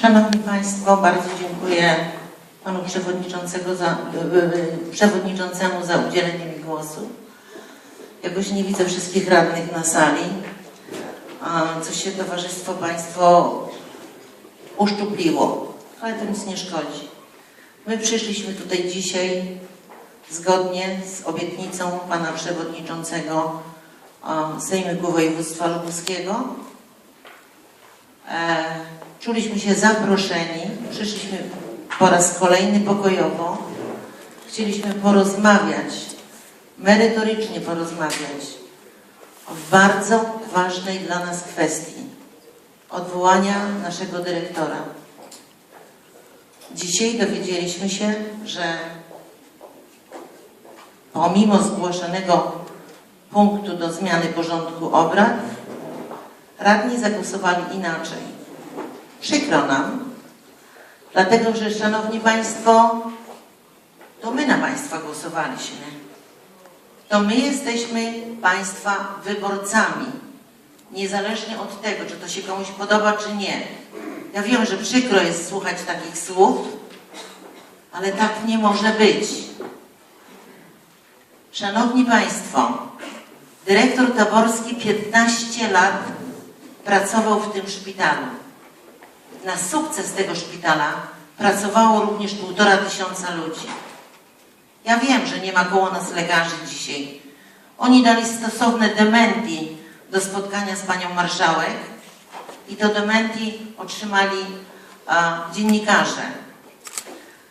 Szanowni Państwo, bardzo dziękuję Panu Przewodniczącego za, y, y, Przewodniczącemu za udzielenie mi głosu. Jakoś nie widzę wszystkich radnych na sali, co się Towarzystwo Państwo uszczupliło, ale to nic nie szkodzi. My przyszliśmy tutaj dzisiaj zgodnie z obietnicą Pana Przewodniczącego Sejmiku Województwa Lubuskiego. E, Czuliśmy się zaproszeni, przyszliśmy po raz kolejny pokojowo. Chcieliśmy porozmawiać, merytorycznie porozmawiać o bardzo ważnej dla nas kwestii odwołania naszego dyrektora. Dzisiaj dowiedzieliśmy się, że pomimo zgłoszonego punktu do zmiany porządku obrad, radni zagłosowali inaczej. Przykro nam, dlatego że, Szanowni Państwo, to my na Państwa głosowaliśmy. To my jesteśmy Państwa wyborcami, niezależnie od tego, czy to się komuś podoba, czy nie. Ja wiem, że przykro jest słuchać takich słów, ale tak nie może być. Szanowni Państwo, dyrektor Taborski 15 lat pracował w tym szpitalu. Na sukces tego szpitala pracowało również półtora tysiąca ludzi. Ja wiem, że nie ma koło nas lekarzy dzisiaj. Oni dali stosowne dementi do spotkania z panią marszałek i to dementi otrzymali a, dziennikarze.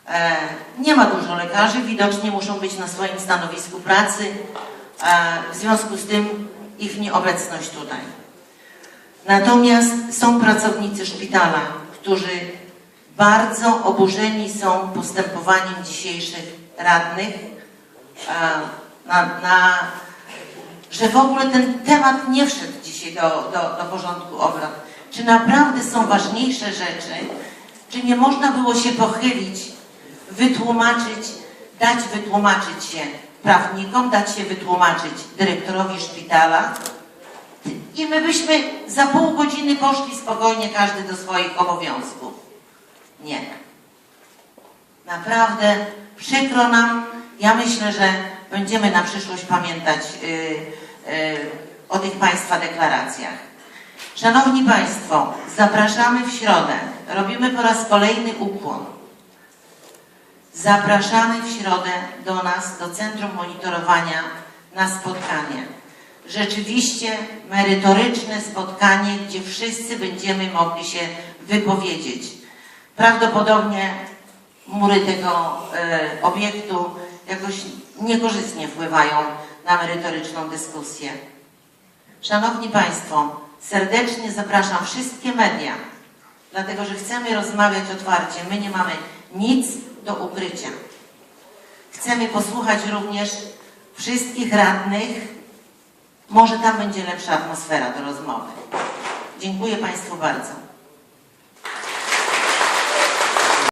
E, nie ma dużo lekarzy, widocznie muszą być na swoim stanowisku pracy, e, w związku z tym ich nieobecność tutaj. Natomiast są pracownicy szpitala, którzy bardzo oburzeni są postępowaniem dzisiejszych radnych, na, na, że w ogóle ten temat nie wszedł dzisiaj do, do, do porządku obrad. Czy naprawdę są ważniejsze rzeczy, czy nie można było się pochylić, wytłumaczyć, dać wytłumaczyć się prawnikom, dać się wytłumaczyć dyrektorowi szpitala, i my byśmy za pół godziny poszli spokojnie każdy do swoich obowiązków. Nie. Naprawdę przykro nam. Ja myślę, że będziemy na przyszłość pamiętać y, y, o tych Państwa deklaracjach. Szanowni Państwo, zapraszamy w środę. Robimy po raz kolejny ukłon. Zapraszamy w środę do nas, do Centrum Monitorowania na spotkanie rzeczywiście merytoryczne spotkanie, gdzie wszyscy będziemy mogli się wypowiedzieć. Prawdopodobnie mury tego e, obiektu jakoś niekorzystnie wpływają na merytoryczną dyskusję. Szanowni Państwo, serdecznie zapraszam wszystkie media, dlatego że chcemy rozmawiać otwarcie. My nie mamy nic do ukrycia. Chcemy posłuchać również wszystkich radnych, może tam będzie lepsza atmosfera do rozmowy. Dziękuję Państwu bardzo.